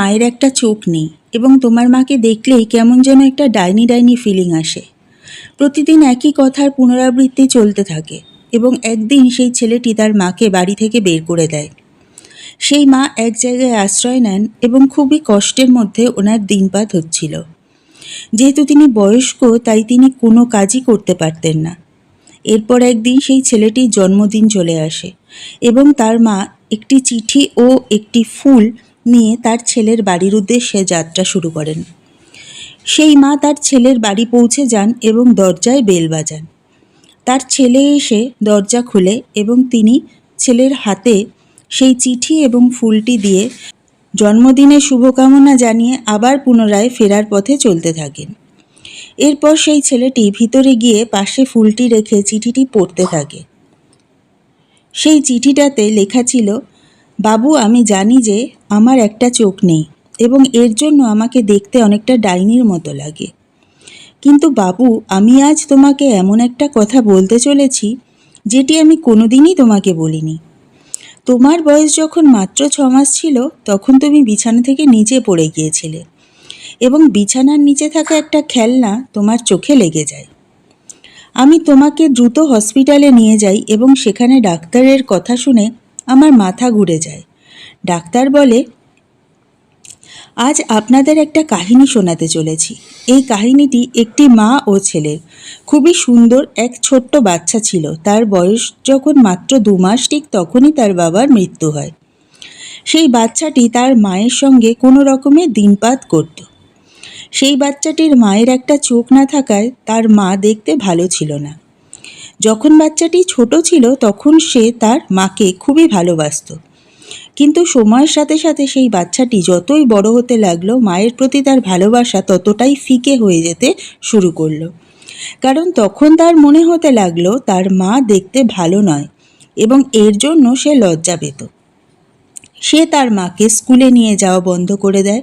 মায়ের একটা চোখ নেই এবং তোমার মাকে দেখলেই কেমন যেন একটা ডাইনি ডাইনি ফিলিং আসে। প্রতিদিন একই কথার পুনরাবৃত্তি চলতে থাকে এবং একদিন সেই ছেলেটি তার মাকে বাড়ি থেকে বের করে দেয়। সেই মা এক জায়গায় আশ্রয় নেন এবং খুবই কষ্টের মধ্যে ওনার দিনপাত হচ্ছিল। যেহেতু তিনি বয়স্ক, তাই তিনি কোনো কাজই করতে পারতেন না। এরপর একদিন সেই ছেলেটির জন্মদিন চলে আসে এবং তার মা একটি চিঠি ও একটি ফুল নিয়ে তার ছেলের বাড়ির উদ্দেশ্যে যাত্রা শুরু করেন। সেই মা তার ছেলের বাড়ি পৌঁছে যান এবং দরজায় বেল বাজান। তার ছেলে এসে দরজা খুলে এবং তিনি ছেলের হাতে সেই চিঠি এবং ফুলটি দিয়ে জন্মদিনের শুভকামনা জানিয়ে আবার পুনরায় ফেরার পথে চলতে থাকেন। এরপর সেই ছেলেটি ভিতরে গিয়ে পাশে ফুলটি রেখে চিঠিটি পড়তে থাকে। সেই চিঠিটাতে লেখা ছিল বাবু, আমি জানি যে আমার একটা চোখ নেই এবং এর জন্য আমাকে দেখতে অনেকটা ডাইনির মতো লাগে। কিন্তু বাবু, আমি আজ তোমাকে এমন একটা কথা বলতে চলেছি যেটি আমি কোনোদিনই তোমাকে বলিনি। তোমার বয়স যখন মাত্র ছ মাস ছিল, তখন তুমি বিছানা থেকে নিচে পড়ে গিয়েছিলে এবং বিছানার নিচে থাকা একটা খেলনা তোমার চোখে লেগে যায়। আমি তোমাকে দ্রুত হসপিটালে নিয়ে যাই এবং সেখানে ডাক্তারের কথা শুনে আমার মাথা ঘুরে যায়। ডাক্তার বলে, আজ আপনাদের একটা কাহিনী শোনাতে চলেছি। এই কাহিনীটি একটি মা ও ছেলের খুবই সুন্দর এক ছোট্ট বাচ্চা ছিল। তার বয়স যখন মাত্র দু মাস, ঠিক তখনই তার বাবার মৃত্যু হয়। সেই বাচ্চাটি তার মায়ের সঙ্গে কোনো রকমের দিনপাত করত। সেই বাচ্চাটির মায়ের একটা চোখ না থাকায় তার মা দেখতে ভালো ছিল না। যখন বাচ্চাটি ছোট ছিল তখন সে তার মাকে খুবই ভালোবাসতো। কিন্তু সময়ের সাথে সাথে সেই বাচ্চাটি যতই বড় হতে লাগল, মায়ের প্রতি তার ভালোবাসা ততটাই ফিকে হয়ে যেতে শুরু করল। কারণ তখন তার মনে হতে লাগল, তার মা দেখতে ভালো নয় এবং এর জন্য সে লজ্জা পেত। সে তার মাকে স্কুলে নিয়ে যাওয়া বন্ধ করে দেয়,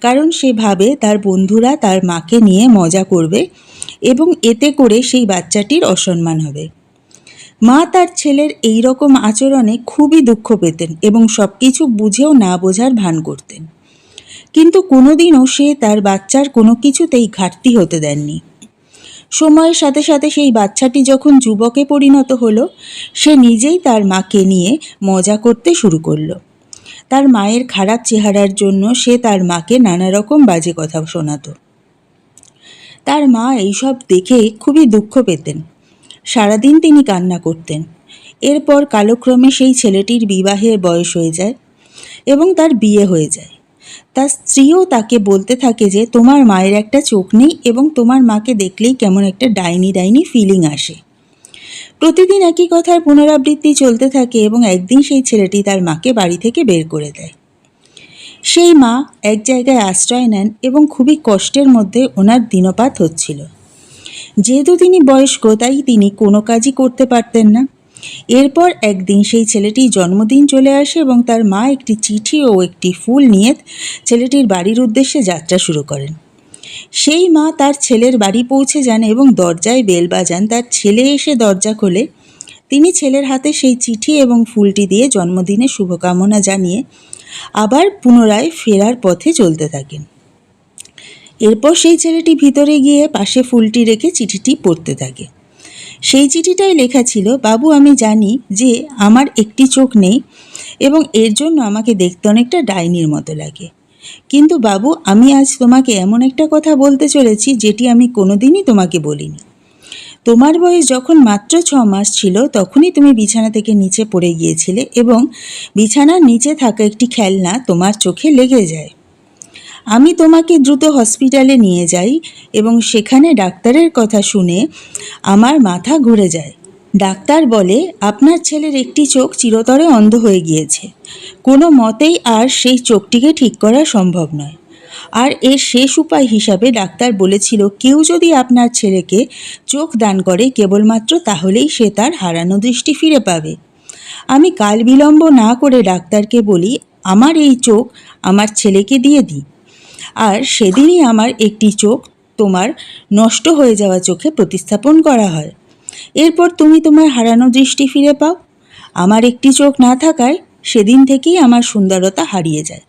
কারণ সে ভাবে তার বন্ধুরা তার মাকে নিয়ে মজা করবে এবং এতে করে সেই বাচ্চাটির অসম্মান হবে। মা তার ছেলের এই রকম আচরণে খুবই দুঃখ পেতেন এবং সব কিছু বুঝেও না বোঝার ভান করতেন। কিন্তু কোনোদিনও সে তার বাচ্চার কোনো কিছুতেই ঘাটতি হতে দেননি। সময়ের সাথে সাথে সেই বাচ্চাটি যখন যুবকে পরিণত হলো, সে নিজেই তার মাকে নিয়ে মজা করতে শুরু করল। তার মায়ের খারাপ চেহারার জন্য সে তার মাকে নানা রকম বাজে কথা শোনাতো। তার মা এইসব দেখে খুবই দুঃখ পেতেন। সারাদিন তিনি কান্না করতেন। এরপর কালক্রমে সেই ছেলেটির বিবাহের বয়স হয়ে যায় এবং তার বিয়ে হয়ে যায়। তার স্ত্রীও তাকে বলতে থাকে যে, তোমার মায়ের একটা চোখ নেই এবং তোমার মাকে দেখলেই কেমন একটা ডাইনি ডাইনি ফিলিং আসে। প্রতিদিন একই কথার পুনরাবৃত্তি চলতে থাকে এবং একদিন সেই ছেলেটি তার মাকে বাড়ি থেকে বের করে দেয়। সেই মা এক জায়গায় আশ্রয় নেন এবং খুবই কষ্টের মধ্যে ওনার দিনপাত হচ্ছিল। যেহেতু তিনি বয়স্ক, তাই তিনি কোনো কাজই করতে পারতেন না। এরপর একদিন সেই ছেলেটির জন্মদিন চলে আসে এবং তার মা একটি চিঠি ও একটি ফুল নিয়ে ছেলেটির বাড়ির উদ্দেশ্যে যাত্রা শুরু করেন। সেই মা তার ছেলের বাড়ি পৌঁছে যান এবং দরজায় বেল বাজান। তার ছেলে এসে দরজা খোলে। তিনি ছেলের হাতে সেই চিঠি এবং ফুলটি দিয়ে জন্মদিনে শুভকামনা জানিয়ে আবার পুনরায় ফেরার পথে চলতে থাকেন। এরপর সেই ছেলেটি ভিতরে গিয়ে পাশে ফুলটি রেখে চিঠিটি পড়তে থাকে। সেই চিঠিটাই লেখা ছিল, বাবু, আমি জানি যে আমার একটি চোখ নেই এবং এর জন্য আমাকে দেখতে অনেকটা ডাইনির মতো লাগে। কিন্তু বাবু, আমি আজ তোমাকে এমন একটা কথা বলতে চলেছি যেটি আমি কোনোদিনই তোমাকে বলিনি। তোমার বয়স যখন মাত্র ছ মাস ছিল, তখনই তুমি বিছানা থেকে নিচে পড়ে গিয়েছিলে এবং বিছানার নিচে থাকা একটি খেলনা তোমার চোখে লেগে যায়। আমি তোমাকে দ্রুত হসপিটালে নিয়ে যাই এবং সেখানে ডাক্তারের কথা শুনে আমার মাথা ঘুরে যায়। ডাক্তার বলে, আপনার ছেলের একটি চোখ চিরতরে অন্ধ হয়ে গিয়েছে। কোনো মতেই আর সেই চোখটিকে ঠিক করা সম্ভব নয়। আর এর শেষ উপায় হিসাবে ডাক্তার বলেছিল, কেউ যদি আপনার ছেলেকে চোখ দান করে কেবলমাত্র তাহলেই সে তার হারানো দৃষ্টি ফিরে পাবে। আমি কাল বিলম্ব না করে ডাক্তারকে বলি, আমার এই চোখ আমার ছেলেকে দিয়ে দিই। আর সেদিনই আমার একটি চোখ তোমার নষ্ট হয়ে যাওয়া চোখে প্রতিস্থাপন করা হয়। এরপর তুমি তোমার হারানো দৃষ্টি ফিরে পাও। আমার একটি চোখ না থাকায় সেদিন থেকেই আমার সুন্দরতা হারিয়ে যায়।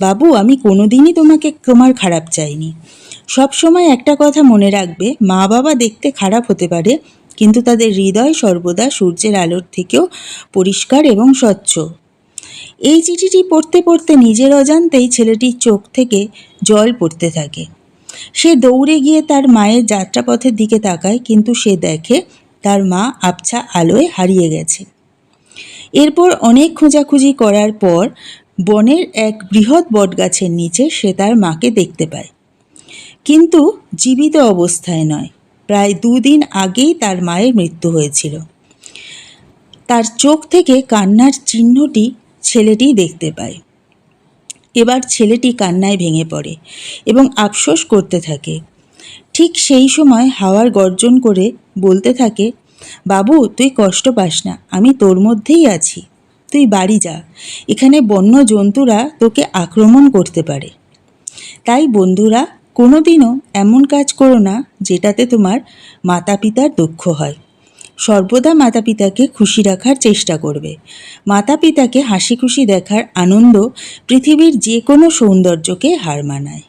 বাবু, আমি কোনোদিনই তোমাকে তোমার খারাপ চাইনি। সব সময় একটা কথা মনে রাখবে, মা বাবা দেখতে খারাপ হতে পারে, কিন্তু তাদের হৃদয় সর্বদা সূর্যের আলোর থেকেও পরিষ্কার এবং স্বচ্ছ। এই চিঠিটি পড়তে পড়তে নিজের অজান্তেই ছেলেটির চোখ থেকে জল পড়তে থাকে। সে দৌড়ে গিয়ে তার মায়ের যাত্রাপথের দিকে তাকায়, কিন্তু সে দেখে তার মা আবছা আলোয় হারিয়ে গেছে। এরপর অনেক খোঁজাখুঁজি করার পর বনের এক বৃহৎ বটগাছের নিচে সে তার মাকে দেখতে পায়। কিন্তু জীবিত অবস্থায় নয়। প্রায় দুদিন আগেই তার মায়ের মৃত্যু হয়েছিল। তার চোখ থেকে কান্নার চিহ্নটি ছেলেটি দেখতে পায়। এবার ছেলেটি কান্নায় ভেঙে পড়ে এবং আফসোস করতে থাকে। ঠিক সেই সময় হাওয়ার গর্জন করে বলতে থাকে, বাবু, তুই কষ্ট পাস না। আমি তোর মধ্যেই আছি। তুই বাড়ি যা। এখানে বন্য জন্তুরা তোকে আক্রমণ করতে পারে। তাই বন্ধুরা, কোনোদিনও এমন কাজ করো না যেটাতে তোমার মাতা পিতার দুঃখ হয়। সর্বদা মাতা পিতাকে খুশি রাখার চেষ্টা করবে। মাতা পিতাকে হাসি খুশি দেখার আনন্দ পৃথিবীর যে কোনো সৌন্দর্যকে হার মানায়।